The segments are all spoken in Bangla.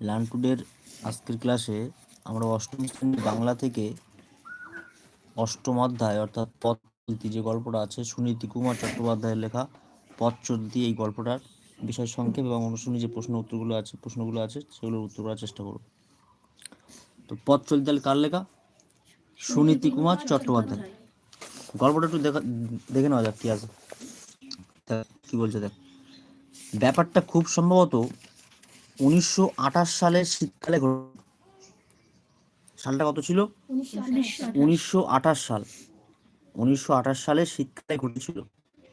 লান্টুডের আজকের ক্লাসে আমরা অষ্টম শ্রেণির বাংলা থেকে অষ্টম অধ্যায় অর্থাৎ পথ চলতি যে গল্পটা আছে, সুনীতি কুমার চট্টোপাধ্যায়ের লেখা পথ চলতি এই গল্পটার বিষয় সংক্ষেপ এবং অনুশীলনী যে প্রশ্ন উত্তরগুলো আছে, প্রশ্নগুলো আছে, সেগুলোর উত্তর করার চেষ্টা করব। তো পথ চলতি তাহলে কার লেখা? সুনীতি কুমার চট্টোপাধ্যায়। গল্পটা একটু দেখা, দেখে নেওয়া যাক কি আছে। কি বলছে দেখ। ব্যাপারটা খুব সম্ভবত উনিশশো আঠাশ সালের শীতকালে সালটা কত ছিল? উনিশশো আঠাশ সাল। উনিশশো সালের শীতকালে ঘটেছিল।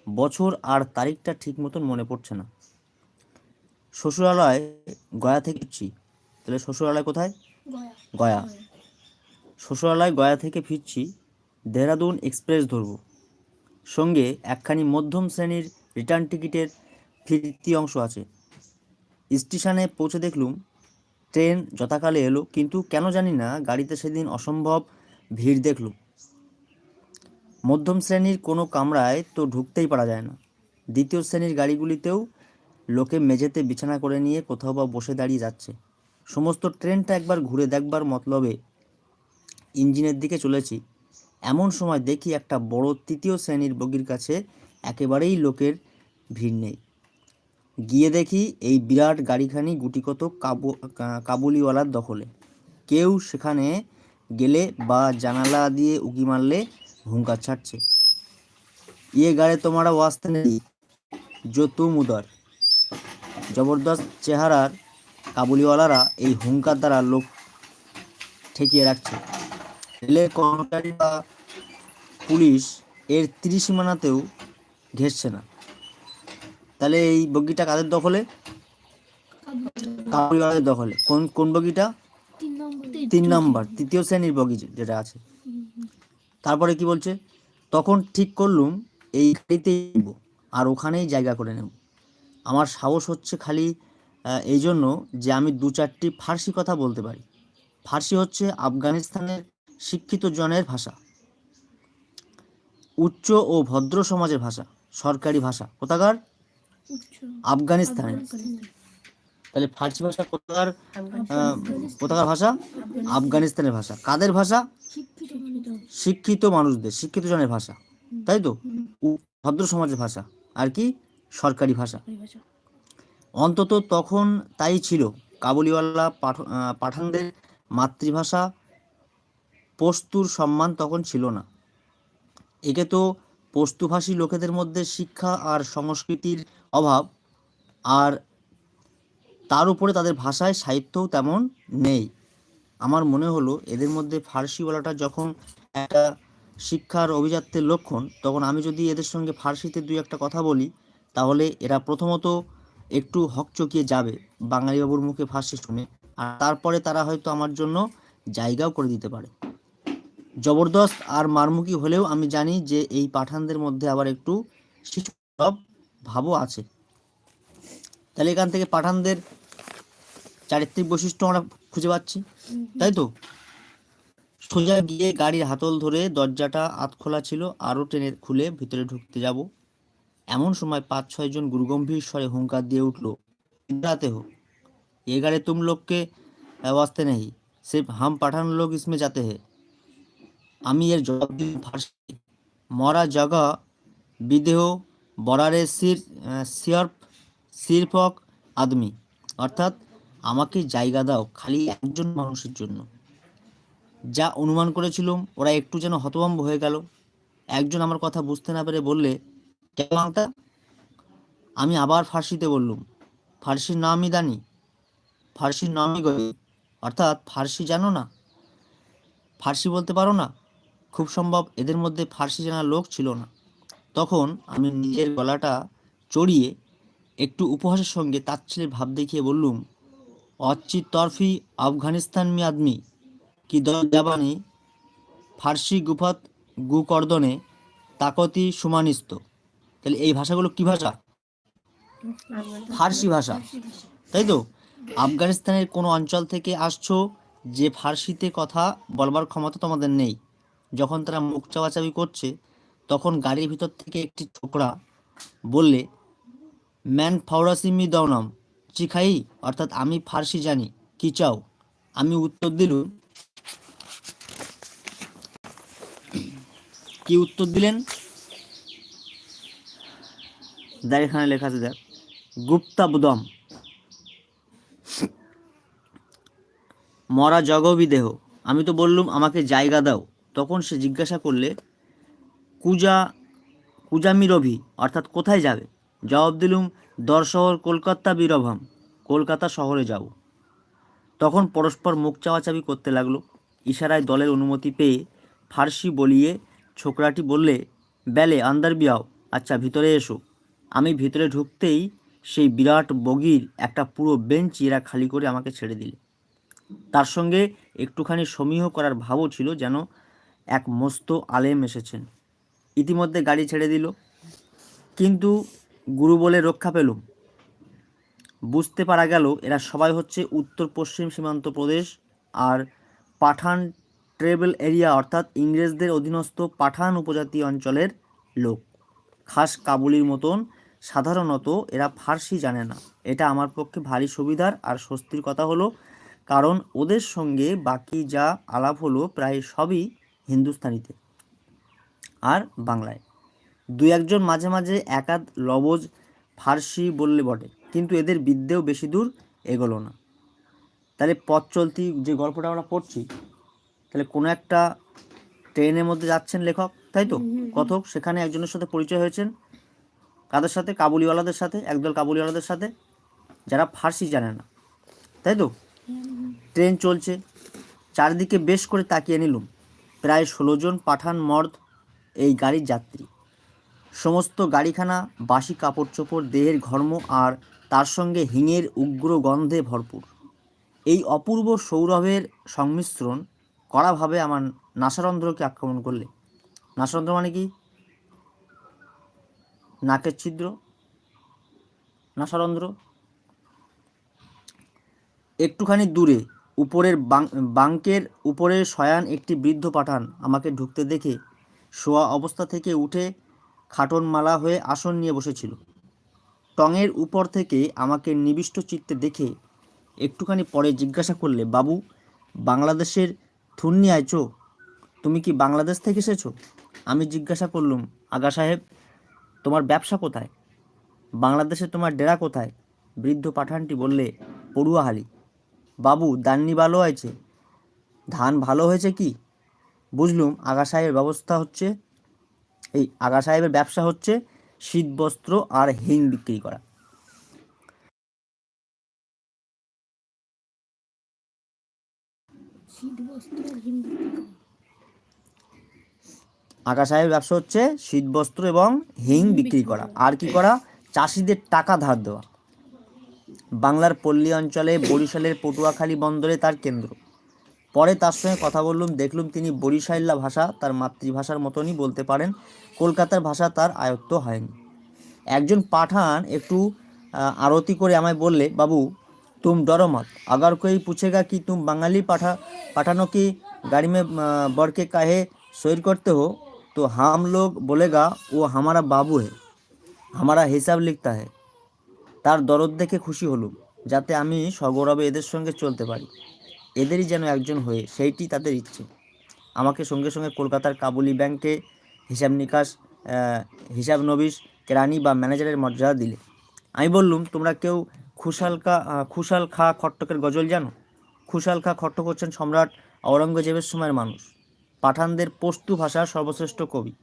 বছর আর তারিখটা ঠিক মতন মনে পড়ছে না। শ্বশুরালয় গয়া থেকে ফিরছি। তাহলে শ্বশুরালয় কোথায়? গয়া। শ্বশুরালয় গয়া থেকে ফিরছি, দেহরাদুন এক্সপ্রেস ধরব। সঙ্গে একখানি মধ্যম শ্রেণির রিটার্ন টিকিটের ফিরতি অংশ আছে। স্টেশনে পৌঁছে দেখলুম, ট্রেন যথাকালে এলো, কিন্তু কেন জানি না গাড়িতে সেদিন অসম্ভব ভিড় দেখলুম। মধ্যম শ্রেণির কোনো কামরায় তো ঢুকতেই পারা যায় না। দ্বিতীয় শ্রেণির গাড়িগুলিতেও লোকে মেঝেতে বিছানা করে নিয়ে কোথাও বা বসে দাঁড়িয়ে যাচ্ছে। সমস্ত ট্রেনটা একবার ঘুরে দেখবার মতলবে ইঞ্জিনের দিকে চলেছি। এমন সময় দেখি একটা বড় তৃতীয় শ্রেণির বগির কাছে একেবারেই লোকের ভিড় নেই। গিয়ে দেখি এই বিরাট গাড়িখানি গুটিকত কাবু কাবুলিওয়ালার দখলে। কেউ সেখানে গেলে বা জানালা দিয়ে উকি মারলে হুঙ্কার ছাড়ছে। ইয়ে গাড়ে তোমারা ওয়াস্তে নেই জো তুম উদার জবরদস্ত চেহারার কাবুলিওয়ালারা এই হুঙ্কার দ্বারা লোক ঠেকিয়ে রাখছে। রেলের কর্মচারী বা পুলিশ এর ত্রিসীমানাতেও ঘেরছে না। তাহলে এই বগিটা কাদের দখলে? কাবুলিওয়ালাদের দখলে? কোন কোন বগিটা? তিন নম্বর তৃতীয় শ্রেণির বগি যেটা আছে। তারপরে কি বলছে? তখন ঠিক করলুম এই গাড়িতেই যাব, আর ওখানেই জায়গা করে নেব। আমার সাহস হচ্ছে খালি এই জন্য যে আমি দু চারটি ফার্সি কথা বলতে পারি। ফার্সি হচ্ছে আফগানিস্তানের শিক্ষিত জনের ভাষা। উচ্চ ও ভদ্র সমাজের ভাষা সরকারি ভাষা। কোথাকার? আফগানিস্তানের তাহলে ফার্সি ভাষা কোথাকার কোথাকার ভাষা? আফগানিস্তানের ভাষা। কাদের ভাষা? শিক্ষিত মানুষদের শিক্ষিত জনের ভাষা। তাই তো? ভদ্র সমাজের ভাষা। আর কি? সরকারি ভাষা। অন্তত তখন তাই ছিল। কাবুলিওয়ালা পাঠ- পাঠানদের মাতৃভাষা পস্তুর সম্মান তখন ছিল না। একে তো পস্তুভাষী লোকেদের মধ্যে শিক্ষা আর সংস্কৃতির অভাব, আর তার উপরে তাদের ভাষায় সাহিত্যও তেমন নেই। আমার মনে হলো এদের মধ্যে ফার্সিওয়ালাটা যখন একটা শিক্ষার অভিজাত্যের লক্ষণ, তখন আমি যদি এদের সঙ্গে ফার্সিতে দুই একটা কথা বলি, তাহলে এরা প্রথমত একটু হকচকিয়ে যাবে বাঙালি বাবুর মুখে ফার্সি শুনে, আর তারপরে তারা হয়তো আমার জন্য জায়গাও করে দিতে পারে। জবরদস্ত আর মারমুখী হলেও আমি জানি যে এই পাঠানদের মধ্যে আবার একটু শিশু ভাবও আছে। তাহলে এখান থেকে পাঠানদের চারিত্রিক বৈশিষ্ট্য আমরা খুঁজে পাচ্ছি তাই তো? সোজা গিয়ে গাড়ির হাতল ধরে দরজাটা আত খোলা ছিল আরও টেনে খুলে ভিতরে ঢুকতে যাব। এমন সময় পাঁচ ছয় জন গুরুগম্ভীর স্বরে হুঙ্কার দিয়ে উঠল রাতে হোক এ গাড়ি তুম লোককে वास्ते नहीं सिर्फ हम पठान लोग इसमें হে। আমি এর জবাব দিই ফার্সি মরা জায়গা বিদেহ বরারে সির সিয়ার্প, সিরফক আদমি। অর্থাৎ আমাকে জায়গা দাও, খালি একজন মানুষের জন্য। যা অনুমান করেছিলাম, ওরা একটু যেন হতভম্ব হয়ে গেল। একজন আমার কথা বুঝতে না পেরে বললে আলতা আমি আবার ফার্সিতে বললুম ফার্সির নামই দানি ফার্সির নামই গই অর্থাৎ ফার্সি জানো না? ফার্সি বলতে পারো না? খুব সম্ভব এদের মধ্যে ফার্সি জানার লোক ছিল না। তখন আমি নিজের গলাটা চড়িয়ে একটু উপহাসের সঙ্গে তাচ্ছিলের ভাব দেখিয়ে বললুম অচ্ছি তরফি, আফগানিস্তান মি আদমি, কি দলজাবানি ফার্সি গুফাত গু কর্দনে তাকতি সুমানিস্ত। তাহলে এই ভাষাগুলো কি ভাষা? ফার্সি ভাষা। তাই তো? আফগানিস্তানের কোনো অঞ্চল থেকে আসছো যে ফার্সিতে কথা বলবার ক্ষমতা তোমাদের নেই। যখন তারা মুখ চাওয়াচাবি করছে, তখন গাড়ির ভিতর থেকে একটি ছোকরা বললে, ম্যান ফাউরাসি মি দৌনাম চিখাই অর্থাৎ আমি ফার্সি জানি। কি চাও? আমি উত্তর দিলুম। কি উত্তর দিলেন? দেখ এখানে লেখা আছে, দেখ। গুপ্তা বুদম। মরা জগবি দেহ আমি তো বললুম, আমাকে জায়গা দাও। তখন সে জিজ্ঞাসা করলে, কুজা কুজামিরভি অর্থাৎ কোথায় যাবে? জবাব দিলুম দর্শহর কলকাতা বীরভম, কলকাতা শহরে যাব। তখন পরস্পর মুখ চাওয়াচাবি করতে লাগল। ইশারায় দলের অনুমতি পেয়ে ফার্সি বলিয়ে ছোকরাটি বললে, বেলে, আন্দার বিয়াও আচ্ছা ভিতরে এসো। আমি ভিতরে ঢুকতেই সেই বিরাট বগির একটা পুরো বেঞ্চ এরা খালি করে আমাকে ছেড়ে দিলে। তার সঙ্গে একটুখানি সমীহ করার ভাবও ছিল যেন এক মস্ত আলেম এসেছেন। ইতিমধ্যে গাড়ি ছেড়ে দিল। কিন্তু গুরু বলে রক্ষা পেলুম বুঝতে পারা গেল, এরা সবাই হচ্ছে উত্তর পশ্চিম সীমান্ত প্রদেশ আর পাঠান ট্রেবেল এরিয়া অর্থাৎ ইংরেজদের অধীনস্থ পাঠান উপজাতি অঞ্চলের লোক। খাস কাবুলির মতন সাধারণত এরা ফার্সি জানে না। এটা আমার পক্ষে ভারী সুবিধার আর স্বস্তির কথা হলো, কারণ ওদের সঙ্গে বাকি যা আলাপ হলো প্রায় সবই হিন্দুস্তানিতে। আর বাংলায়। দুই একজন মাঝে মাঝে একাধ লবজ ফার্সি বললে বটে কিন্তু এদের বিদ্যেও বেশি দূর এগোলো না। তাহলে পথ চলতি যে গল্পটা আমরা পড়ছি তাহলে কোনো একটা ট্রেনের মধ্যে যাচ্ছেন লেখক তাই তো? কথক সেখানে একজনের সাথে পরিচয় হয়েছেন। কাদের সাথে? কাবুলিওয়ালাদের সাথে একদল কাবুলিওয়ালাদের সাথে যারা ফার্সি জানে না। তাই তো? ট্রেন চলছে চারিদিকে বেশ করে তাকিয়ে নিলুম। প্রায় ষোলো জন পাঠান মর্দ এই গাড়ির যাত্রী। সমস্ত গাড়িখানা, বাসি কাপড় চোপড় দেহের ঘর্ম আর তার সঙ্গে হিঙের উগ্র গন্ধে ভরপুর। এই অপূর্ব সৌরভের সংমিশ্রণ কড়াভাবে আমার নাসারন্ধ্রকে আক্রমণ করলে। নাসারন্ধ্র মানে কি? নাকের ছিদ্র। নাসারন্ধ্র, একটুখানি দূরে উপরের বাঙ্কের উপরে শয়ান একটি বৃদ্ধ পাঠান। আমাকে ঢুকতে দেখে শোয়া অবস্থা থেকে উঠে খাটন মালা হয়ে আসন নিয়ে বসেছিল। টঙের উপর থেকে আমাকে নিবিষ্ট চিত্তে দেখে একটুখানি পরে জিজ্ঞাসা করলে, বাবু, বাংলাদেশের থুন্নি আইছো? তুমি কি বাংলাদেশ থেকে এসেছ? আমি জিজ্ঞাসা করলুম, আগা সাহেব, তোমার ব্যবসা কোথায়? বাংলাদেশে তোমার ডেরা কোথায়? বৃদ্ধ পাঠানটি বললে, পড়ুয়াহালি। বাবু দান্নি ভালো হয়েছে? ধান ভালো হয়েছে কি? বুঝলুম আগা সাহেবের ব্যবস্থা হচ্ছে এই আগা সাহেবের ব্যবসা হচ্ছে শীত বস্ত্র আর হিং বিক্রি করা। আগা সাহেবের ব্যবসা হচ্ছে শীত বস্ত্র এবং হিং বিক্রি করা। আর কি করা? চাষিদের টাকা ধার দেওয়া। বাংলার পল্লী অঞ্চলে বরিশালের পটুয়াখালী বন্দরে তার কেন্দ্র। পরে তার সঙ্গে কথা বললুম, দেখলুম তিনি বরিশাইল্লা ভাষা তার মাতৃভাষার মতনই বলতে পারেন, কলকাতার ভাষা তার আয়ত্ত হয়নি। একজন পাঠান একটু আরতি করে আমায় বললে, বাবু, তুম ডরমত আগার কই পুছেগা কি তুম বাঙালি পাঠা, পাঠানো কি গাড়ি মে বরকে কাহে সৈর করতে হো? তো হাম লোগ বলেগা, ও হামারা বাবু হে হামারা হিসাব লিখতা হ্যাঁ তার দরদ দেখে খুশি হলুম যাতে আমি সগৌরবে এদের সঙ্গে চলতে পারি। এদেরই যেন একজন হয়ে সেইটি তাদের ইচ্ছে। আমাকে সঙ্গে সঙ্গে কলকাতার কাবুলি ব্যাংকে হিসাব নিকাশ হিসাব নবিশ কেরানি বা ম্যানেজারের মর্যাদা দিলে। আমি বললুম তোমরা কেউ খুশাল আহ, খুশাল খা খট্টকের গজল জানো? খুশাল খা খট্টক হচ্ছেন সম্রাট আওরঙ্গজেবের সময়ের মানুষ। পাঠানদের পশতু ভাষার সর্বশ্রেষ্ঠ কবি।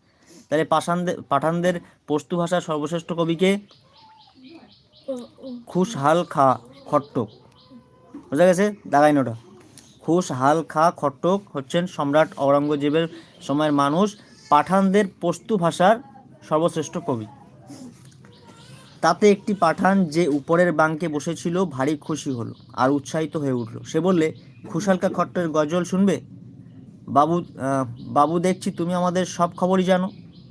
তাহলে পাঠানদের পাঠানদের পশতু ভাষার সর্বশ্রেষ্ঠ কবিকে খুশহাল খা খট্টক। বোঝা গেছে? দাগাই নোটা। খুশহাল খা খট্টক হচ্ছেন সম্রাট ঔরঙ্গজেবের সময়ের মানুষ, পাঠানদের পশতু ভাষার সর্বশ্রেষ্ঠ কবি। তাতে একটি পাঠান যে উপরের বাঙ্কে বসেছিল, ভারী খুশি হলো আর উৎসাহিত হয়ে উঠল। সে বললে খুশালকা খট্টের গজল শুনবে? বাবু বাবু দেখছি তুমি আমাদের সব খবরই জানো,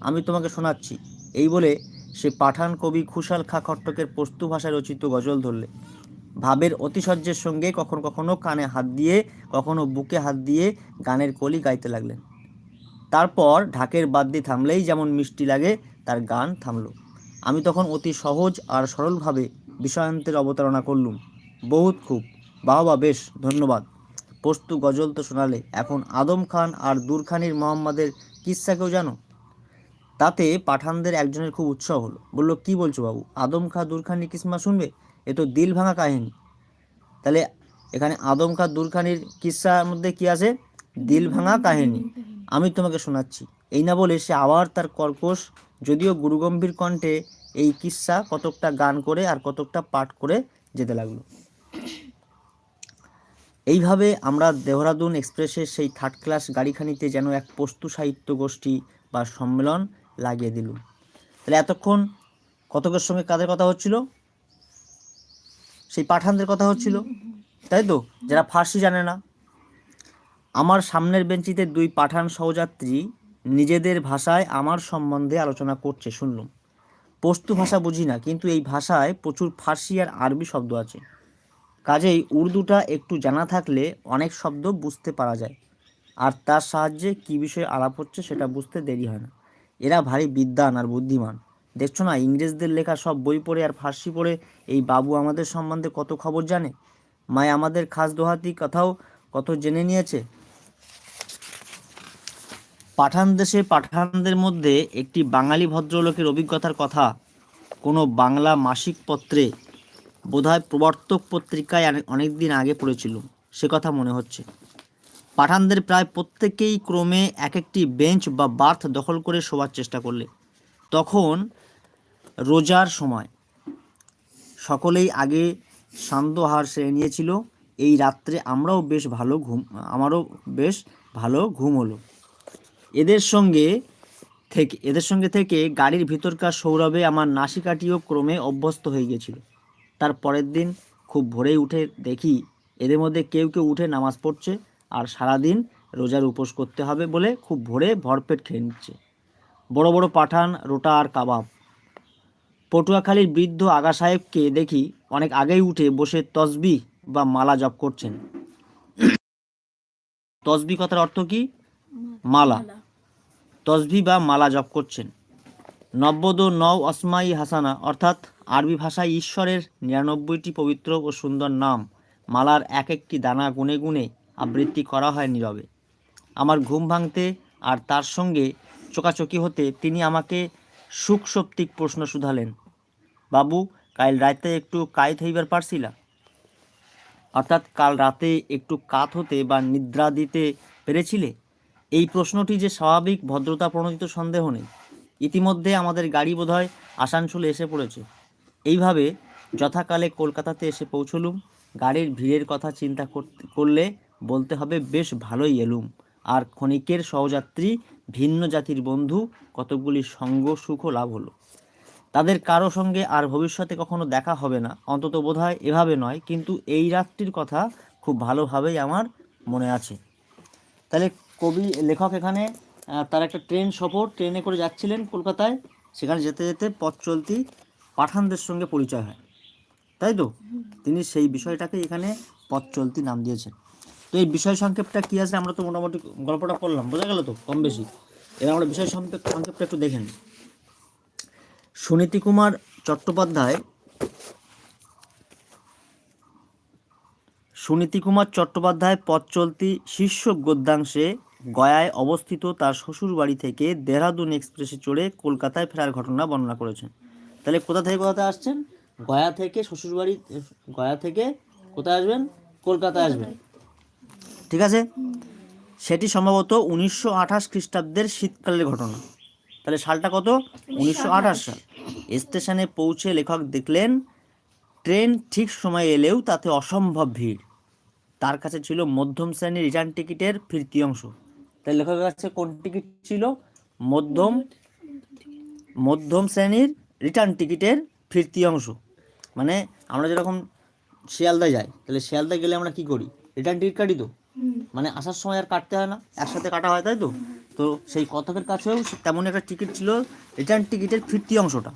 আমি তোমাকে শোনাচ্ছি। এই বলে সে পাঠান কবি খুশাল খা খট্টকের পস্তু ভাষায় রচিত গজল ধরলে। ভাবের অতিশয্যের সঙ্গে কখনো কখনো কানে হাত দিয়ে, কখনো বুকে হাত দিয়ে গানের কলি গাইতে লাগলেন। তারপর ঢাকের বাদ দিয়ে থামলেই যেমন মিষ্টি লাগে, তার গান থামল। আমি তখন অতি সহজ আর সরলভাবে বিষয়ান্তের অবতারণা করলুম। বহুত খুব। বাহ বা বেশ, ধন্যবাদ। পস্তু গজল তো শোনালে এখন আদম খান আর দূরখানির মোহাম্মদের কিস্সাকেও জানো? তাতে পাঠানদের একজনের খুব উৎসাহ হলো। বলল, কি বলছো বাবু? আদম খা দূরখানির কিসমা শুনবে? এ তো দিল ভাঙা কাহিনী। তাহলে এখানে আদম খা দূরখানির কিস্সার মধ্যে কি আছে? দিল ভাঙা কাহিনী। আমি তোমাকে শোনাচ্ছি। এই না বলে সে আবার তার কর্কশ, যদিও গুরুগম্ভীর কণ্ঠে এই কিস্সা কতকটা গান করে আর কতকটা পাঠ করে যেতে লাগল। এইভাবে আমরা দেহরাদুন এক্সপ্রেসের সেই থার্ড ক্লাস গাড়িখানিতে যেন এক পস্তু সাহিত্য গোষ্ঠী বা সম্মেলন লাগিয়ে দিল। তাহলে এতক্ষণ কতকের সঙ্গে কাদের কথা হচ্ছিল? সেই পাঠানদের কথা হচ্ছিল। তাই তো? যারা ফার্সি জানে না। আমার সামনের বেঞ্চিতে দুই পাঠান সহযাত্রী নিজেদের ভাষায় আমার সম্বন্ধে আলোচনা করছে, শুনলাম। পস্তু ভাষা বুঝি না, কিন্তু এই ভাষায় প্রচুর ফার্সি আর আরবি শব্দ আছে। কাজেই উর্দুটা একটু জানা থাকলে অনেক শব্দ বুঝতে পারা যায়। আর তার সাহায্যে কী বিষয়ে আলাপ হচ্ছে সেটা বুঝতে দেরি হয় না। এরা ভারী বিদ্বান আর বুদ্ধিমান। দেখছ না, ইংরেজদের লেখা সব বই পড়ে আর ফার্সি পড়ে, এই বাবু আমাদের সম্বন্ধে কত খবর জানে? মায় আমাদের খাস দোহাতি কথাও কত জেনে নিয়েছে? পাঠান দেশে পাঠানদের মধ্যে একটি বাঙালি ভদ্রলোকের অভিজ্ঞতার কথা। কোনো বাংলা মাসিক পত্রে, বোধহয় প্রবর্তক পত্রিকায় অনেক দিন আগে পড়েছিল। সে কথা মনে হচ্ছে। পাঠানদের প্রায় প্রত্যেকেই ক্রমে এক একটি বেঞ্চ বা বার্থ দখল করে শোবার চেষ্টা করলে। তখন রোজার সময় সকলেই আগে শান্ত সেরে নিয়েছিল। এই রাত্রে আমরাও বেশ ভালো ঘুম, আমারও বেশ ভালো ঘুম হলো। এদের সঙ্গে থেকে, এদের সঙ্গে থেকে গাড়ির ভিতরকার সৌরভে আমার নাসিকাটিও ক্রমে অভ্যস্ত হয়ে গেছিল তার পরের দিন খুব ভোরেই উঠে দেখি এদের মধ্যে কেউ কেউ উঠে নামাজ পড়ছে। আর সারাদিন রোজার উপোস করতে হবে বলে খুব ভোরে ভরপেট খেয়ে নিচ্ছে। বড় বড় পাঠান, রোটা আর কাবাব। পটুয়াখালীর বৃদ্ধ আগা সাহেবকে দেখি অনেক আগেই উঠে বসে তসবি বা মালা জপ করছেন। তসবি কথার অর্থ কি? মালা। তসবি বা মালা জপ করছেন। নব্বদ নও অসমাই হাসানা, অর্থাৎ আরবি ভাষায় ঈশ্বরের নিরানব্বইটি পবিত্র ও সুন্দর নাম, মালার এক একটি দানা গুনে গুনে আবৃত্তি করা হয় নীরবে। আমার ঘুম ভাঙতে আর তার সঙ্গে চোকাচকি হতে তিনি আমাকে সুখ সপ্তিক প্রশ্ন শুধালেন, বাবু, কাল রাতে একটু কায়ত হইবার পারছিলা? অর্থাৎ কাল রাতে একটু কাত হতে বা নিদ্রা দিতে পেরেছিলে? এই প্রশ্নটি যে স্বাভাবিক ভদ্রতা প্রণোদিত সন্দেহ নেই। ইতিমধ্যে আমাদের গাড়ি বোধহয় আসানসোলে এসে পড়েছে। এইভাবে যথাকালে কলকাতাতে এসে পৌঁছলুম। গাড়ির ভিড়ের কথা চিন্তা করলে বলতে হবে বেশ ভালোই এলুম। আর ক্ষণিকের সহযাত্রী ভিন্ন জাতির বন্ধু কতকগুলি সঙ্গ সুখ লাভ হলো। তাদের কারও সঙ্গে আর ভবিষ্যতে কখনো দেখা হবে না। অন্তত বোধহয় এভাবে নয় কিন্তু এই রাতটির কথা খুব ভালোভাবেই আমার মনে আছে। তাহলে কবি লেখক এখানে তার একটা ট্রেন সফর। ট্রেনে করে যাচ্ছিলেন কলকাতায়। সেখানে যেতে যেতে পথ চলতি পাঠানদের সঙ্গে পরিচয় হয়। তাই তো? তিনি সেই বিষয়টাকে এখানে পথ চলতি নাম দিয়েছেন। তো এই বিষয় সংক্ষেপটা কী আছে? আমরা তো মোটামুটি গল্পটা করলাম, বোঝা গেল তো, কম বেশি। এবার আমরা বিষয় সংক্ষেপ সংক্ষেপটা একটু দেখেন সুনীতি কুমার চট্টোপাধ্যায়, সুনীতি কুমার চট্টোপাধ্যায় পথ চলতি শীর্ষক গদ্যাংশে গয়ায় অবস্থিত তার শ্বশুর বাড়ি থেকে দেহরাদুন এক্সপ্রেসে চড়ে কলকাতায় ফেরার ঘটনা বর্ণনা করেছেন। তাহলে কোথা থেকে কোথাতে আসছেন? গয়া থেকে শ্বশুরবাড়ি, গয়া থেকে কোথায় আসবেন? কলকাতায় আসবেন। ঠিক আছে? সেটি সম্ভবত উনিশশো আঠাশ খ্রিস্টাব্দের শীতকালের ঘটনা। তাহলে সালটা কত? উনিশশো আঠাশ সাল। স্টেশনে পৌঁছে লেখক দেখলেন, ট্রেন ঠিক সময়ে এলেও তাতে অসম্ভব ভিড়। তার কাছে ছিল মধ্যম শ্রেণির রিটার্ন টিকিটের ফিরতি অংশ। তাই লেখকের কাছে কোন টিকিট ছিল? মধ্যম মধ্যম শ্রেণির রিটার্ন টিকিটের ফিরতি অংশ। মানে আমরা যেরকম শিয়ালদা যাই, তাহলে শিয়ালদা গেলে আমরা কি করি? রিটার্ন টিকিট কাটি তো। মানে আসার সময় আর কাটতে হয় না, একসাথে কাটা হয়, তাই তো? তো সেই কথকের কাছেও তেমন একটা টিকিট ছিল রিটার্ন টিকিটের ফিরতি অংশটা।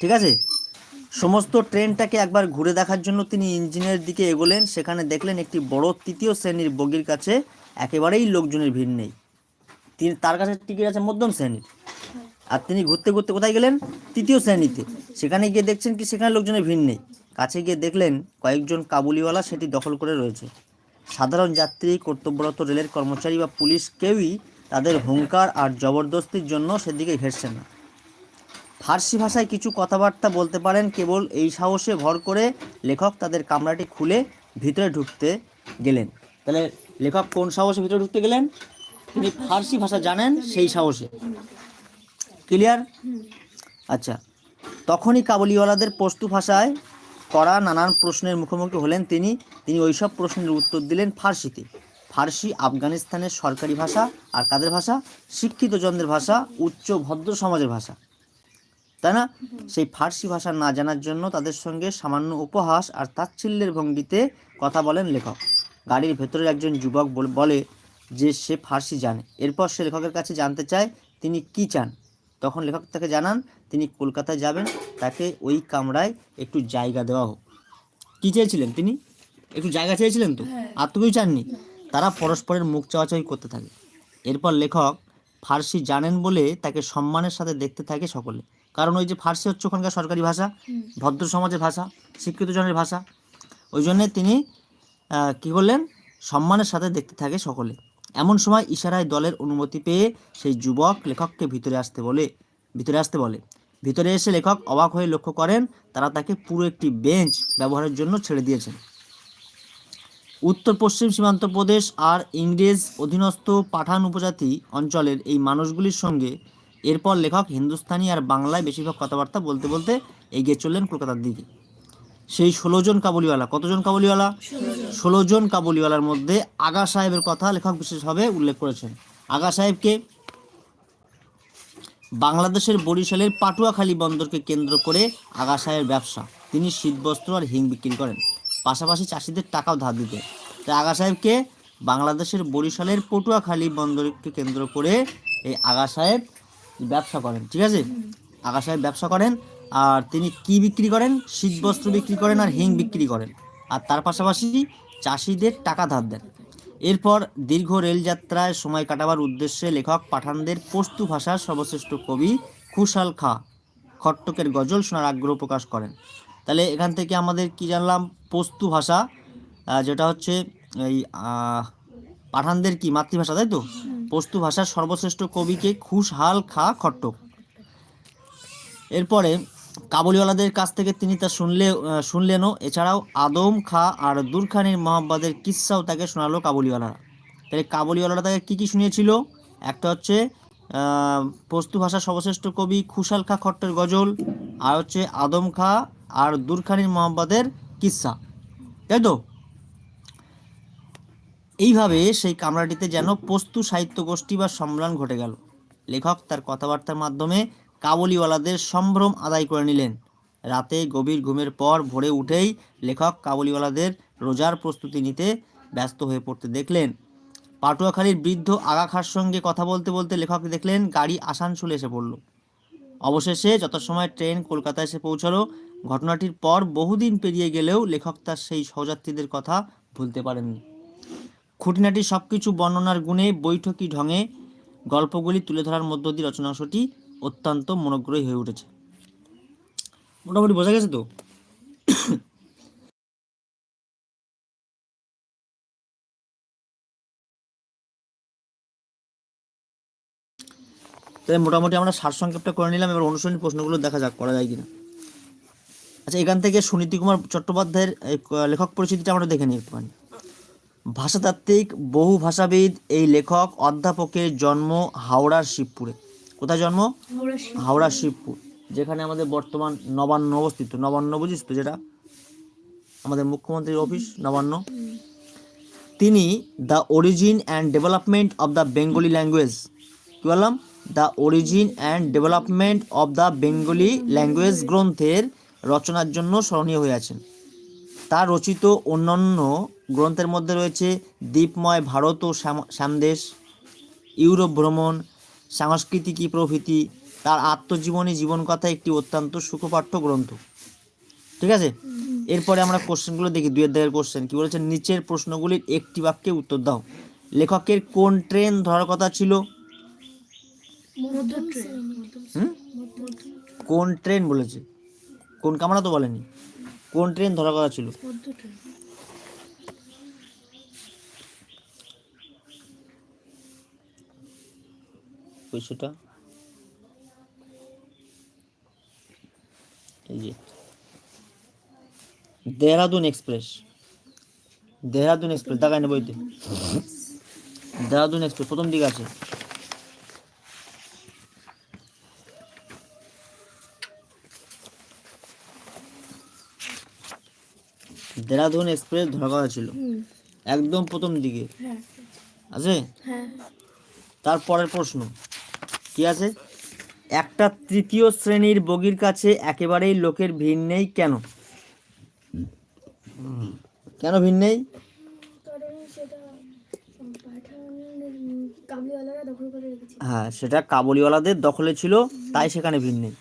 ঠিক আছে? সমস্ত ট্রেনটাকে একবার ঘুরে দেখার জন্য তিনি ইঞ্জিনের দিকে এগোলেন, সেখানে দেখলেন একটি বড় তৃতীয় শ্রেণির বগির কাছে একেবারেই লোকজনের ভিড় নেই। তিনি, তার কাছে টিকিট আছে মধ্যম শ্রেণির। আর তিনি ঘুরতে ঘুরতে কোথায় গেলেন? তৃতীয় শ্রেণীতে। সেখানে গিয়ে দেখছেন কি সেখানে লোকজনের ভিড় নেই। কাছে গিয়ে দেখলেন কয়েকজন কাবুলিওয়ালা সেটি দখল করে রয়েছে। সাধারণ যাত্রী, কর্তব্যরত রেলের কর্মচারী বা পুলিশ কেউই তাদের হুঙ্কার আর জবরদস্তির জন্য সেদিকে ঘেরছেন না। ফার্সি ভাষায় কিছু কথাবার্তা বলতে পারেন, কেবল এই সাহসে ভর করে লেখক তাদের কামরাটি খুলে ভিতরে ঢুকতে গেলেন। তাহলে লেখক কোন সাহসে ভিতরে ঢুকতে গেলেন? তিনি ফার্সি ভাষা জানেন সেই সাহসে। ক্লিয়ার? আচ্ছা তখনই কাবুলিওয়ালাদের পস্তু ভাষায় করা নানান প্রশ্নের মুখোমুখি হলেন তিনি। তিনি ওইসব প্রশ্নের উত্তর দিলেন ফার্সিতে। ফার্সি, আফগানিস্তানের সরকারি ভাষা আর কাদের ভাষা? শিক্ষিত জনদের ভাষা, উচ্চ ভদ্র সমাজের ভাষা। তাই না? সেই ফার্সি ভাষা না জানার জন্য তাদের সঙ্গে সামান্য উপহাস আর তাচ্ছিল্যের ভঙ্গিতে কথা বলেন লেখক। গাড়ির ভেতরের একজন যুবক বলে যে সে ফার্সি জানে। এরপর সে লেখকের কাছে জানতে চায়, তিনি কি চান? তখন লেখক তাকে জানান তিনি কলকাতায় যাবেন তাকে ওই কামরায় একটু জায়গা দেওয়া হোক। কী চেয়েছিলেন তিনি? একটু জায়গা চেয়েছিলেন তো? আর তো কেউ চাননি? তারা পরস্পরের মুখ চাওয়াচাই করতে থাকে। এরপর লেখক ফার্সি জানেন বলে তাকে সম্মানের সাথে দেখতে থাকে সকলে। কারণ ওই যে ফার্সি হচ্ছে ওখানকার সরকারি ভাষা ভদ্র সমাজের ভাষা শিক্ষিত জনের ভাষা। ওই জন্যে তিনি কি করলেন? সম্মানের সাথে দেখতে থাকে সকলে। এমন সময় ইশারায় দলের অনুমতি পেয়ে সেই যুবক লেখককে ভিতরে আসতে বলে, ভিতরে আসতে বলে। ভিতরে এসে লেখক অবাক হয়ে লক্ষ্য করেন তারা তাকে পুরো একটি বেঞ্চ ব্যবহারের জন্য ছেড়ে দিয়েছেন। উত্তর পশ্চিম সীমান্ত প্রদেশ আর ইংরেজ অধীনস্থ পাঠান উপজাতি অঞ্চলের এই মানুষগুলির সঙ্গে এরপর লেখক হিন্দুস্তানি আর বাংলায় বেশিরভাগ কথাবার্তা বলতে বলতে এগিয়ে চললেন কলকাতার দিকে। সেই ষোলো জন কাবুলিওয়ালা। কতজন কাবুলিওয়ালা? ষোলো জন কাবুলিওয়ালার মধ্যে আগা সাহেবের কথা লেখক বিশেষভাবে উল্লেখ করেছেন। আগা সাহেবকে বাংলাদেশের বরিশালের পাটুয়াখালী বন্দরকে কেন্দ্র করে আগা সাহেবের ব্যবসা। তিনি শীতবস্ত্র আর হিং বিক্রি করেন। পাশাপাশি চাষিদের টাকাও ধার দিতেন। তাই আগা সাহেবকে বাংলাদেশের বরিশালের পটুয়াখালী বন্দরকে কেন্দ্র করে এই আগা সাহেব ব্যবসা করেন। ঠিক আছে? আগা সাহেব ব্যবসা করেন। আর তিনি কি বিক্রি করেন? শীতবস্ত্র বিক্রি করেন আর হিং বিক্রি করেন। আর তার পাশাপাশি চাষিদের টাকা ধার দেন। এরপর দীর্ঘ রেলযাত্রায় সময় কাটাবার উদ্দেশ্যে লেখক পাঠানদের পস্তু ভাষার সর্বশ্রেষ্ঠ কবি খুশাল খা খট্টকের গজল শোনার আগ্রহ প্রকাশ করেন। তাহলে এখান থেকে আমাদের কি জানলাম? পস্তু ভাষা যেটা হচ্ছে এই পাঠানদের কি মাতৃভাষা, তাই তো? পস্তু ভাষার সর্বশ্রেষ্ঠ কবিকে খুশহাল খা খট্টক। এরপরে কাবুলিওয়ালাদের কাছ থেকে তিনি তা শুনলে শুনলেনও। এছাড়াও আদম, খা আর দুরখানির মোহাম্মদের কিস্সাও তাকে শোনালো কাবুলিওয়ালারা। তাহলে কাবুলিওয়ালারা তাকে কী কী শুনিয়েছিল? একটা হচ্ছে পস্তু ভাষার সর্বশ্রেষ্ঠ কবি খুশাল খা খট্টের গজল, আর হচ্ছে আদম, খা আর দুরখানির মোহাম্মদের কিস্সা। তাই তো? এইভাবে সেই কামরাটিতে যেন পস্তু সাহিত্য গোষ্ঠী বা সম্মেলন ঘটে গেল। লেখক তার কথাবার্তার মাধ্যমে কাবুলিওয়ালাদের সম্ভ্রম আদায় করে নিলেন। রাতে গভীর ঘুমের পর ভোরে উঠেই লেখক কাবুলিওয়ালাদের রোজার প্রস্তুতি নিতে ব্যস্ত হয়ে পড়তে দেখলেন। পাটুয়াখালীর বৃদ্ধ আগা খাঁর সঙ্গে কথা বলতে বলতে লেখক দেখলেন, গাড়ি আসানসোলে এসে পড়ল। অবশেষে যথাসময় ট্রেন কলকাতায় এসে পৌঁছালো। ঘটনাটির পর বহুদিন পেরিয়ে গেলেও লেখক তার সেই সহযাত্রীদের কথা ভুলতে পারেননি। খুঁটিনাটি সব কিছু বর্ণনার গুণে বৈঠকি ঢঙে গল্পগুলি তুলে ধরার মধ্য দিয়ে রচনাংশটি অত্যন্ত মনোগ্রহী হয়ে উঠেছে। মোটামুটি বোঝা গেছে তো? তাহলে মোটামুটি আমরা সারসংক্ষেপটা করে নিলাম, এবার অনুসরণী প্রশ্নগুলো দেখা যাক করা যায় কিনা। আচ্ছা এখান থেকে সুনীতি কুমার চট্টোপাধ্যায়ের লেখক পরিচিতিটা আমরা দেখে নিই একটুখানি। ভাষাতাত্ত্বিক বহু ভাষাবিদ এই লেখক অধ্যাপকের জন্ম হাওড়ার শিবপুরে। কোথায় জন্ম? হাওড়া শিবপুর। যেখানে আমাদের বর্তমান নবান্ন অবস্থিত। নবান্ন বুঝিস তো যেটা? আমাদের মুখ্যমন্ত্রীর অফিস নবান্ন। তিনি the origin and development of the Bengali language কী বললাম? The origin and development of the Bengali language গ্রন্থের রচনার জন্য স্মরণীয় হয়ে আছেন। তার রচিত অন্যান্য গ্রন্থের মধ্যে রয়েছে দ্বীপময় ভারত ও শ্যাম- শ্যামদেশ ইউরোপ ভ্রমণ সাংস্কৃতিকী প্রভৃতি তার আত্মজীবনী জীবনকথা একটি অত্যন্ত সুখপাঠ্য গ্রন্থ। ঠিক আছে? এরপরে আমরা কোশ্চেনগুলো দেখি দুয়ের দাগের কোশ্চেন। কি বলেছে? নিচের প্রশ্নগুলির একটি বাক্যে উত্তর দাও। লেখকের কোন ট্রেন ধরার কথা ছিল? হুম? কোন ট্রেন বলেছে? কোন কামরা তো বলেনি। কোন ট্রেন ধরা কথা ছিল পদ্ম ট্রেন পয়সাটা। এই যে। দেহরাদুন এক্সপ্রেস। দেহরাদুন এক্সপ্রেস দেখায় না বইতে দেহরাদুন এক্সপ্রেস প্রথম দিকে আছে। দেহরাদুন এক্সপ্রেস ধরা কথা ছিল একদম প্রথম দিকে। হ্যাঁ। আছে? হ্যাঁ। তারপরের প্রশ্ন। কি আছে? একটা তৃতীয় শ্রেণির বগির কাছে একেবারেই লোকের ভিড় নেই কেন? কেন ভিড় নেই? হ্যাঁ সেটা কাবুলিওয়ালাদের দখলে ছিল তাই সেখানে ভিড় নেই।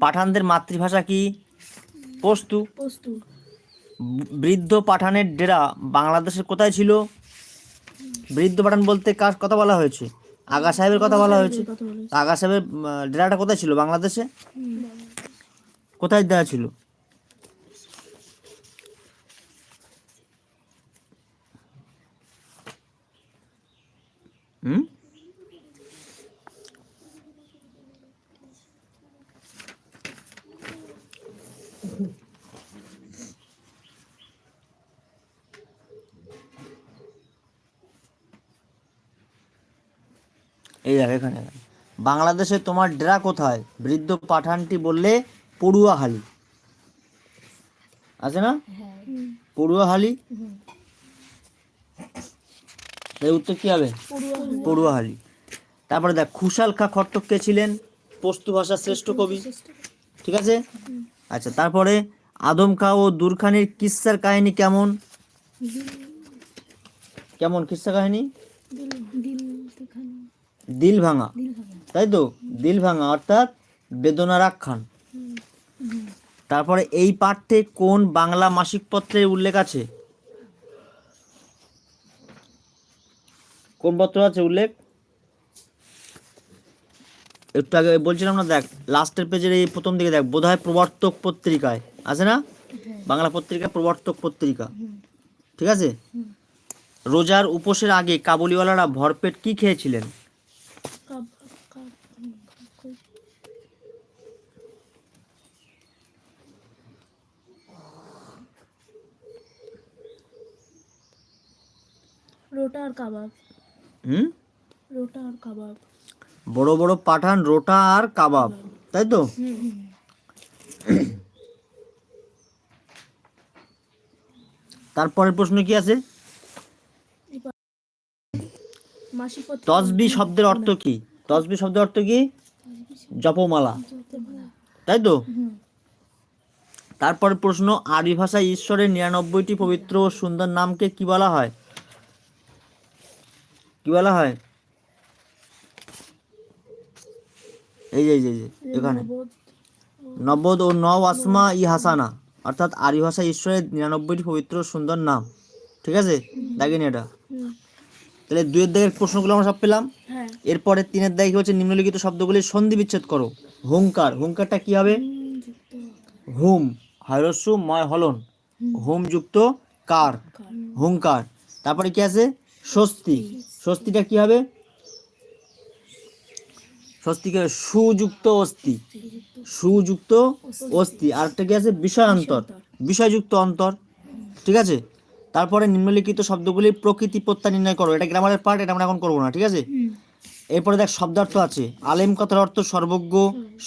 পাঠানদের মাতৃভাষা কি? পস্তু। পস্তু। বৃদ্ধ পাঠানের ডেরা বাংলাদেশের কোথায় ছিল? বৃদ্ধ পাঠান বলতে কার কথা বলা হয়েছে? আগা সাহেবের কথা বলা হয়েছে। আগা সাহেবের ডেরাটা কোথায় ছিল? বাংলাদেশে? কোথায় দেওয়া ছিল? হুম? এই দেখ এখানে। বাংলাদেশে তোমার ডেরা কোথায়? বৃদ্ধ পাঠানটি বললে পড়ুয়াহালি। আছে না? পড়ুয়াহালি? এর উত্তর কি হবে? পড়ুয়াহালি। তারপরে দেখ খুশাল খা খট্টক কে ছিলেন? পস্তু ভাষার শ্রেষ্ঠ কবি। ঠিক আছে? আচ্ছা তারপরে আদম খা ও দুরখানির কিস্সার কাহিনী কেমন? কেমন? কিস্সা কাহিনী? দিল ভাঙা। তাই তো? দিল ভাঙা অর্থাৎ বেদনার আখ্যান তারপরে এই পাঠ্যে কোন বাংলা মাসিক পত্রের উল্লেখ আছে? কোন পত্র আছে উল্লেখ? একটু আগে বলছিলাম না দেখ লাস্টের পেজের এই প্রথম দিকে দেখ বোধহয় প্রবর্তক পত্রিকায়। আছে না? বাংলা পত্রিকা প্রবর্তক পত্রিকা। ঠিক আছে? রোজার উপোসের আগে কাবুলিওয়ালারা ভরপেট কি খেয়েছিলেন কাব কাব কাব রোটা আর কাবাব। হুম? রোটা আর কাবাব। বড় বড় পাঠান রোটা আর কাবাব তাই তো? তারপরের প্রশ্ন কি আছে? তসবি শব্দের অর্থ কি? তসবি শব্দের অর্থ কি? জপমালা। তাই তো? তারপর প্রশ্ন আরবি ভাষায় ঈশ্বরের নিরানব্বইটি পবিত্র ও সুন্দর নামকে কি বলা হয়? কি বলা হয়? এই যে এই যে এখানে। নবদ। ও নব আসমা ই হাসানা অর্থাৎ আরবি ভাষা ঈশ্বরের নিরানব্বইটি পবিত্র সুন্দর নাম। ঠিক আছে? দেখেনি এটা। তাহলে দুয়ের দাগের প্রশ্নগুলো আমরা সব পেলাম। হ্যাঁ। এরপরে তিনের দাগে হচ্ছে? নিম্নলিখিত শব্দগুলির সন্ধি বিচ্ছেদ করো। হুঙ্কার হুঙ্কারটা কি হবে? হুম, হায়রস্যু ময় হলন। হুম। যুক্ত কার। হুঙ্কার তারপরে কি আছে? স্বস্তি। স্বস্তিটা কি হবে? স্বস্তি কি হবে? সুযুক্ত অস্থি। সুযুক্ত অস্তি আরেকটা কি আছে? বিষয়ান্তর। বিষয়যুক্ত অন্তর। ঠিক আছে? তারপরে নিম্নলিখিত শব্দগুলি প্রকৃতি প্রত্যয় নির্ণয় করো। এটা গ্রামারের পার্ট এটা আমরা এখন করব না, ঠিক আছে? এরপরে দেখ, শব্দার্থ আছে। আলেম কথার অর্থ সর্বজ্ঞ,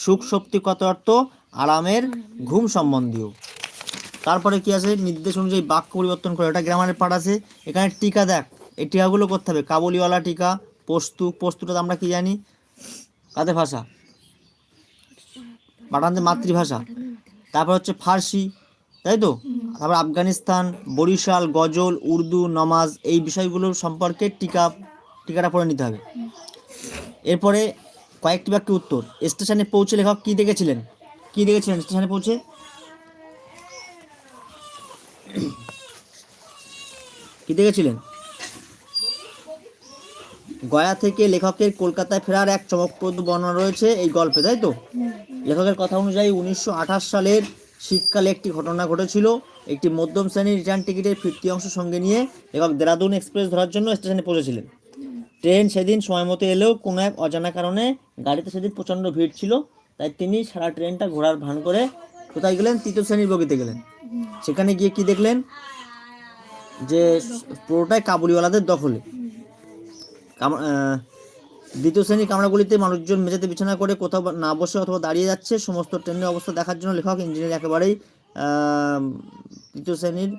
সুখ শক্তি কথার অর্থ আরামের ঘুম সম্বন্ধীয়। তারপরে কি আছে? নির্দেশ অনুযায়ী বাক্য পরিবর্তন করে। এটা গ্রামারের পার্ট আছে। এখানে টিকা দেখ। এই টিকাগুলো করতে হবে। কাবুলিওয়ালা টিকা পোস্তু পোস্তুটা আমরা কি জানি? কাদের ভাষা? পাঠানদের মাতৃভাষা। তারপর হচ্ছে ফার্সি তাই তো? তারপর আফগানিস্তান বরিশাল গজল উর্দু নমাজ এই বিষয়গুলো সম্পর্কে টিকা টিকাটা পড়ে নিতে হবে। এরপরে কয়েকটি বাক্য উত্তর। স্টেশনে পৌঁছে লেখক কি দেখেছিলেন? কি দেখেছিলেন স্টেশনে পৌঁছে? কি দেখেছিলেন? গয়া থেকে লেখকের কলকাতায় ফেরার এক চমকপ্রদ বর্ণনা রয়েছে এই গল্পে তাই তো? লেখকের কথা অনুযায়ী উনিশশো আঠাশ সালের শীতকালে একটি ঘটনা ঘটেছিল। একটি মধ্যম শ্রেণির রিটার্ন টিকিটের ফিরতি অংশ সঙ্গে নিয়ে এবার দেরাদুন এক্সপ্রেস ধরার জন্য স্টেশনে পৌঁছেছিলেন। ট্রেন সেদিন সময় মতো এলেও কোনো এক অজানা কারণে গাড়িতে সেদিন প্রচণ্ড ভিড় ছিল তাই তিনি সারা ট্রেনটা ঘোরার ভান করে কোথায় গেলেন? তৃতীয় শ্রেণির বগিতে গেলেন। সেখানে গিয়ে কি দেখলেন? যে পুরোটাই কাবুলিওয়ালাদের দখলে। দ্বিতীয় শ্রেণির কামরাগুলিতে মানুষজন মেঝেতে বিছানা করে কোথাও না বসে অথবা দাঁড়িয়ে যাচ্ছে। সমস্ত ট্রেনের অবস্থা দেখার জন্য লেখক ইঞ্জিনিয়ার একেবারেই তৃতীয় শ্রেণির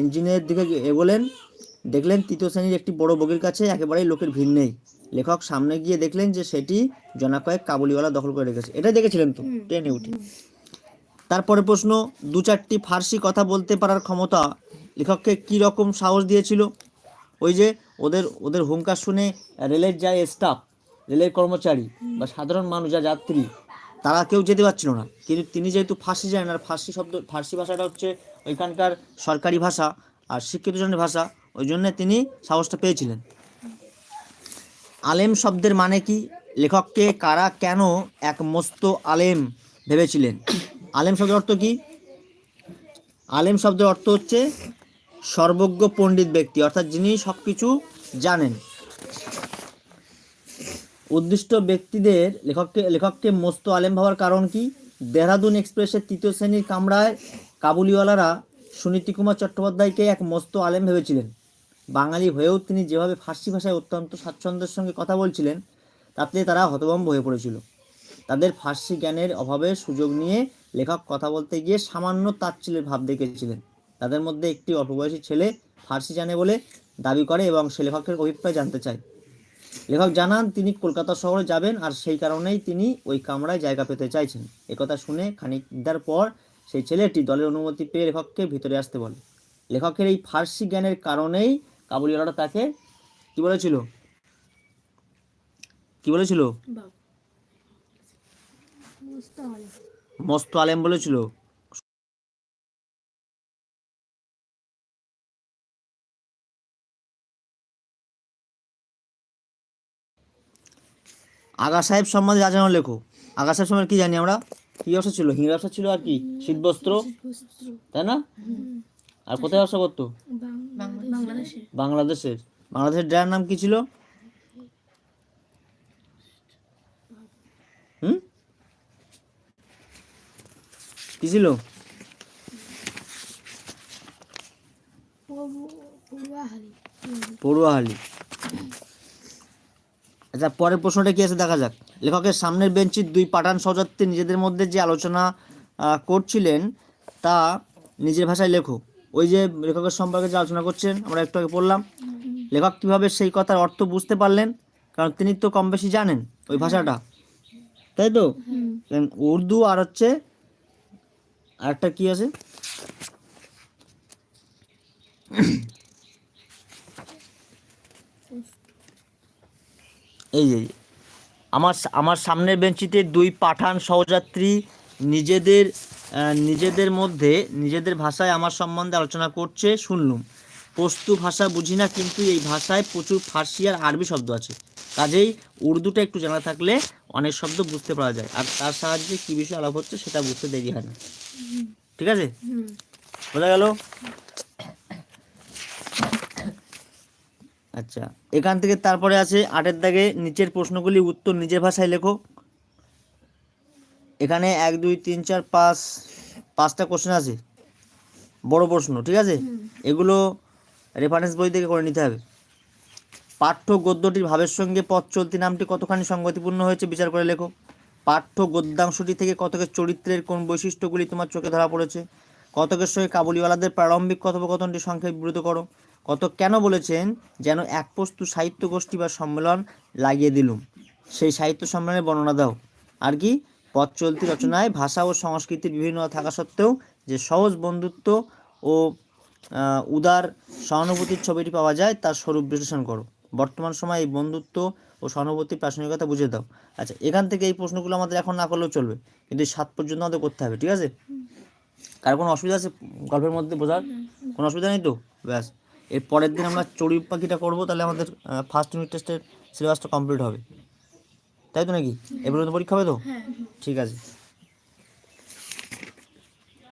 ইঞ্জিনের দিকে এগোলেন। দেখলেন তৃতীয় শ্রেণির একটি বড় বগির কাছে একেবারেই লোকের ভিড় নেই। লেখক সামনে গিয়ে দেখলেন যে সেটি জনা কয়েক কাবুলিওয়ালা দখল করে রেখেছে। এটাই দেখেছিলেন তো? ট্রেনে উঠে। তারপরে প্রশ্ন দু চারটি ফার্সি কথা বলতে পারার ক্ষমতা লেখককে কি রকম সাহস দিয়েছিল? ওই যে ওদের ওদের হুঙ্কার শুনে রেলের যা স্টাফ রেলের কর্মচারী বা সাধারণ মানুষ, যা যাত্রী, তারা কেউ যেতে পারছিল না। কিন্তু তিনি যেহেতু ফার্সি জানেন, আর ফার্সি শব্দ, ফার্সি ভাষাটা হচ্ছে ওইখানকার সরকারি ভাষা আর শিক্ষিত জনের ভাষা, ওই জন্য তিনি সাহসটা পেয়েছিলেন। আলেম শব্দের মানে কি? লেখককে কারা কেন এক মস্ত আলেম ভেবেছিলেন? আলেম শব্দের অর্থ কি? আলেম শব্দের অর্থ হচ্ছে সর্বজ্ঞ পণ্ডিত ব্যক্তি, অর্থাৎ যিনি সব কিছু জানেন। উদ্দিষ্ট ব্যক্তিদের লেখককে লেখককে মস্ত আলেম ভাবার কারণ কি? দেহরাদুন এক্সপ্রেসের তৃতীয় শ্রেণির কামরায় কাবুলিওয়ালারা সুনীতি কুমার চট্টোপাধ্যায়কে এক মস্ত আলেম ভেবেছিলেন। বাঙালি হয়েও তিনি যেভাবে ফার্সি ভাষায় অত্যন্ত স্বাচ্ছন্দ্যের সঙ্গে কথা বলছিলেন, তাতে তারা হতভম্ব হয়ে পড়েছিল। তাদের ফার্সি জ্ঞানের অভাবে সুযোগ নিয়ে লেখক কথা বলতে গিয়ে সামান্য তাচ্ছিলের ভাব দেখেছিলেন। তাদের মধ্যে একটি অল্পবয়সী ছেলে ফার্সি জানে বলে দাবি করে এবং সে লেখকের অভিপ্রায় জানতে চায়। লেখক জানান তিনি কলকাতা শহরে যাবেন আর সেই কারণেই তিনি ওই কামরায় জায়গা পেতে চাইছেন। একথা শুনে খানিক দেওয়ার পর সেই ছেলেটি দলের অনুমতি পেয়ে লেখককে ভিতরে আসতে বলে। লেখকের এই ফার্সি জ্ঞানের কারণেই কাবুলিওয়ালারা তাকে কি বলেছিল? কি বলেছিল? মস্ত আলেম বলেছিল। আগা সাহেব সম্বন্ধে যা জানো লেখো। আগা সাহেব সম্বন্ধে কি জানি আমরা? কি ব্যবসা ছিল? হিঙ্গা ব্যবসা ছিল আর কি? শীতবস্ত্র? বস্ত্র তাই না? আর কোথায় ব্যবসা করতো? বাংলাদেশে। বাংলাদেশের বাংলাদেশের ড্রাইভার নাম কি ছিল? হুম? কি ছিল? পড়ুয়াহালি। আচ্ছা পরের প্রশ্নটা কি আছে? দেখা যাক। লেখকের সামনের বেঞ্চির দুই পাঠান সহযাত্রী নিজেদের মধ্যে যে আলোচনা করছিলেন তা নিজের ভাষায় লেখো। ওই যে লেখকের সম্পর্কে যে আলোচনা করছেন আমরা একটু আগে পড়লাম। লেখক কীভাবে সেই কথার অর্থ বুঝতে পারলেন? কারণ তিনি তো কম বেশি জানেন ওই ভাষাটা। তাই তো? উর্দু আর হচ্ছে আরেকটা কি আছে? এই যে এই। আমার আমার সামনের বেঞ্চিতে দুই পাঠান সহযাত্রী নিজেদের নিজেদের মধ্যে নিজেদের ভাষায় আমার সম্বন্ধে আলোচনা করছে শুনলুম। পস্তু ভাষা বুঝি না কিন্তু এই ভাষায় প্রচুর ফার্সি আর আরবি শব্দ আছে। কাজেই উর্দুটা একটু জানা থাকলে অনেক শব্দ বুঝতে পারা যায়। আর তার সাহায্যে কী বিষয়ে আলাপ হচ্ছে সেটা বুঝতে দেরি হয় না। ঠিক আছে? বোঝা গেল? আচ্ছা এখান থেকে তারপরে আছে আটের দাগে নিচের প্রশ্নগুলি উত্তর নিজের ভাষায় লেখো। এখানে এক দুই তিন চার পাঁচ পাঁচটা কোশ্চেন আছে। বড় প্রশ্ন ঠিক আছে? এগুলো রেফারেন্স বই থেকে করে নিতে হবে। পাঠ্য গদ্যটির ভাবের সঙ্গে পথ চলতি নামটি কতখানি সঙ্গতিপূর্ণ হয়েছে বিচার করে লেখো। পাঠ্য গদ্যাংশটি থেকে কতকের চরিত্রের কোন বৈশিষ্ট্যগুলি তোমার চোখে ধরা পড়েছে? কতকের সঙ্গে কাবুলিওয়ালাদের প্রারম্ভিক কথোপকথনটি সংক্ষেপ বিবৃত করো। কত কেন বলেছেন যেন এক বস্তু সাহিত্য গোষ্ঠী বা সম্মেলন লাগিয়ে দিলুম? সেই সাহিত্য সম্মেলনের বর্ণনা দাও। আর কি? পথ চলতি রচনায় ভাষা ও সংস্কৃতির বিভিন্ন থাকা সত্ত্বেও যে সহজ বন্ধুত্ব ও উদার সহানুভূতির ছবিটি পাওয়া যায় তার স্বরূপ বিশ্লেষণ করো। বর্তমান সময়ে এই বন্ধুত্ব ও সহানুভূতির প্রাসঙ্গিকতা বুঝে দাও। আচ্ছা এখান থেকে এই প্রশ্নগুলো আমাদের এখন না করলেও চলবে। কিন্তু এই সাত পর্যন্ত আমাদের করতে হবে, ঠিক আছে? কার কোনো অসুবিধা আছে গল্পের মধ্যে বোঝার? কোনো অসুবিধা নেই তো? ব্যাস। এর পরের দিন আমরা চড়ুই পাখিটা করব তাহলে আমাদের ফার্স্ট ইউনিট টেস্টের সিলেবাসটা কমপ্লিট হবে। তাই তো নাকি? এবার পরীক্ষা হবে তো? হ্যাঁ। ঠিক আছে।